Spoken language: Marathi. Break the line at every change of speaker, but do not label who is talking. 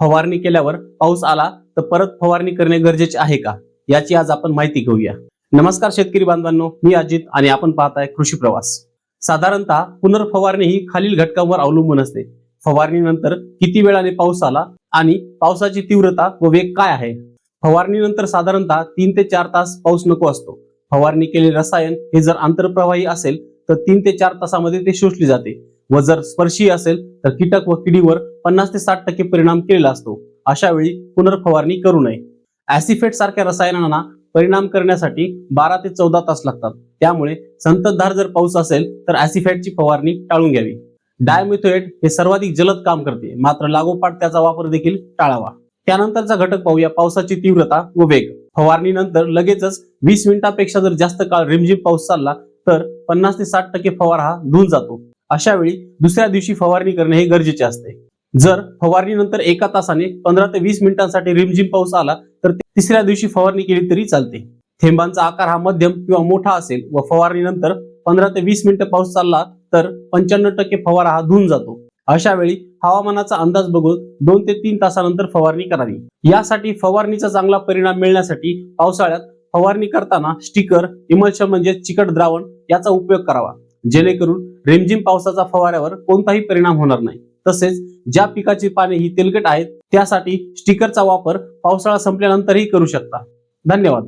फवारणी केल्यावर पाऊस आला तर परत फवारणी करणे गरजेचे आहे का? याची आज आपण माहिती घेऊया. नमस्कार शेतकरी बांधवांनो मी अजित आणि आपण पाहताय कृषी प्रवास. साधारणतः पुनर्फवारणी ही खालील घटकांवर अवलंबून असते. फवारणीनंतर किती वेळाने पाऊस आला आणि पावसाची तीव्रता व वेग काय आहे? फवारणीनंतर साधारणतः तीन ते चार तास पाऊस नको असतो. फवारणी केलेले रसायन हे जर आंतरप्रवाही असेल तर तीन ते चार तासामध्ये ते शोषले जाते. व जर स्पर्शी असेल तर कीटक व किडीवर पन्नास ते साठ टक्के परिणाम केलेला असतो. अशा वेळी पुनर्फवारणी करू नये. ऍसिफेट सारख्या रसायनांना परिणाम करण्यासाठी बारा ते चौदा तास लागतात. त्यामुळे संततधार जर पाऊस असेल तर ऍसिफेटची फवारणी टाळून घ्यावी. डायमिथोएट हे सर्वाधिक जलद काम करते. मात्र लागोपाठ त्याचा वापर देखील टाळावा. त्यानंतरचा घटक पाहूया पावसाची तीव्रता व वेग. फवारणीनंतर लगेचच वीस मिनिटांपेक्षा जर जास्त काळ रिमझिम पाऊस चालला तर पन्नास ते साठ टक्के फवारा हा धुवून जातो. अशा वेळी दुसऱ्या दिवशी फवारणी करणे हे गरजेचे असते. जर फवारणीनंतर एका तासाने पंधरा ते वीस मिनिटांसाठी रिमझिम पाऊस आला तर तिसऱ्या दिवशी फवारणी केली तरी चालते. थेंबांचा आकार हा मध्यम किंवा मोठा असेल व फवारणीनंतर पंधरा ते वीस मिनिटं पाऊस चालला तर पंच्याण्णव टक्के फवारा हा धुऊन जातो. अशा वेळी हवामानाचा अंदाज बघून दोन ते तीन तासानंतर फवारणी करावी. यासाठी फवारणीचा चांगला परिणाम मिळण्यासाठी पावसाळ्यात फवारणी करताना स्टिकर इमल्शन म्हणजे चिकट द्रावण याचा उपयोग करावा. जेणेकरून रिमझिम पावसाचा फवाऱ्यावर कोणताही परिणाम होणार नाही. तसेच ज्या पिकाची पाने ही तेलकट आहेत त्यासाठी स्टिकरचा वापर पावसाळा संपल्यानंतरही करू शकता. धन्यवाद.